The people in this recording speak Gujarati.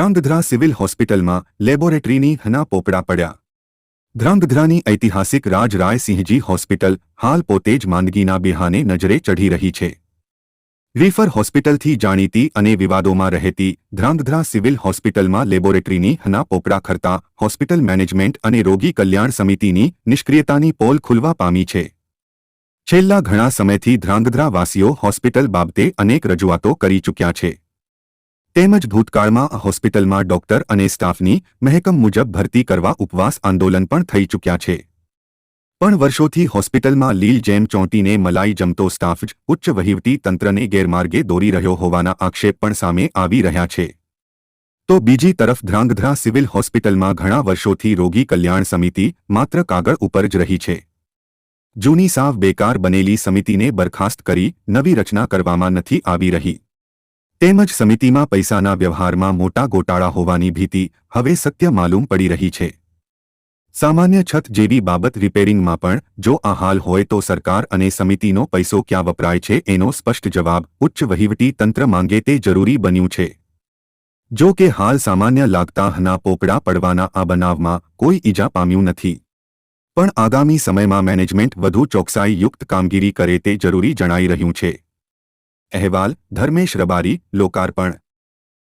ધ્રાંગધ્રા સિવિલ હોસ્પિટલમાં લેબોરેટરીની હના પોપડા પડ્યા. ધ્રાંગધ્રાની ઐતિહાસિક રાજરાયસિંહજી હોસ્પિટલ હાલ પોતે જ માંદગીના બિહાને નજરે ચઢી રહી છે. રીફર હોસ્પિટલથી જાણીતી અને વિવાદોમાં રહેતી ધ્રાંગધ્રા સિવિલ હોસ્પિટલમાં લેબોરેટરીની હના પોપડા ખરતા હોસ્પિટલ મેનેજમેન્ટ અને રોગી કલ્યાણ સમિતિની નિષ્ક્રિયતાની પોલ ખુલવા પામી છે. છેલ્લા ઘણા સમયથી ધ્રાંગધ્રાવાસીઓ હોસ્પિટલ બાબતે અનેક રજૂઆતો કરી ચૂક્યા છે. તેમજ ભૂતકાળમાં આ હોસ્પિટલમાં ડોક્ટર અને સ્ટાફની મહેકમ મુજબ ભરતી કરવા ઉપવાસ આંદોલન પણ થઈ ચૂક્યા છે. પણ વર્ષોથી હોસ્પિટલમાં લીલ જેમ ચોંટીને મલાઈ જમતો સ્ટાફ જ ઉચ્ચ વહીવટી તંત્રને ગેરમાર્ગે દોરી રહ્યો હોવાના આક્ષેપ પણ સામે આવી રહ્યા છે. તો બીજી તરફ ધ્રાંગધ્રા સિવિલ હોસ્પિટલમાં ઘણા વર્ષોથી રોગી કલ્યાણ સમિતિ માત્ર કાગળ ઉપર જ રહી છે. જૂની સાવ બેકાર બનેલી સમિતિને બરખાસ્ત કરી નવી રચના કરવામાં નથી આવી રહી. તેમજ સમિતિમાં પૈસાના વ્યવહારમાં મોટા ગોટાળા હોવાની ભીતિ હવે સત્ય માલુમ પડી રહી છે. સામાન્ય છત જેવી બાબત રિપેરિંગમાં પણ જો આ હાલ હોય તો સરકાર અને સમિતિનો પૈસો ક્યાં વપરાય છે એનો સ્પષ્ટ જવાબ ઉચ્ચ વહીવટી તંત્ર માંગે તે જરૂરી બન્યું છે. જો કે હાલ સામાન્ય લાગતા હના પોપડા પડવાના આ બનાવમાં કોઈ ઈજા પામ્યું નથી. પણ આગામી સમયમાં મેનેજમેન્ટ વધુ ચોકસાઈયુક્ત કામગીરી કરે તે જરૂરી જણાઈ રહ્યું છે. અહેવાલ ધર્મેશ રબારી લોકાર્પણ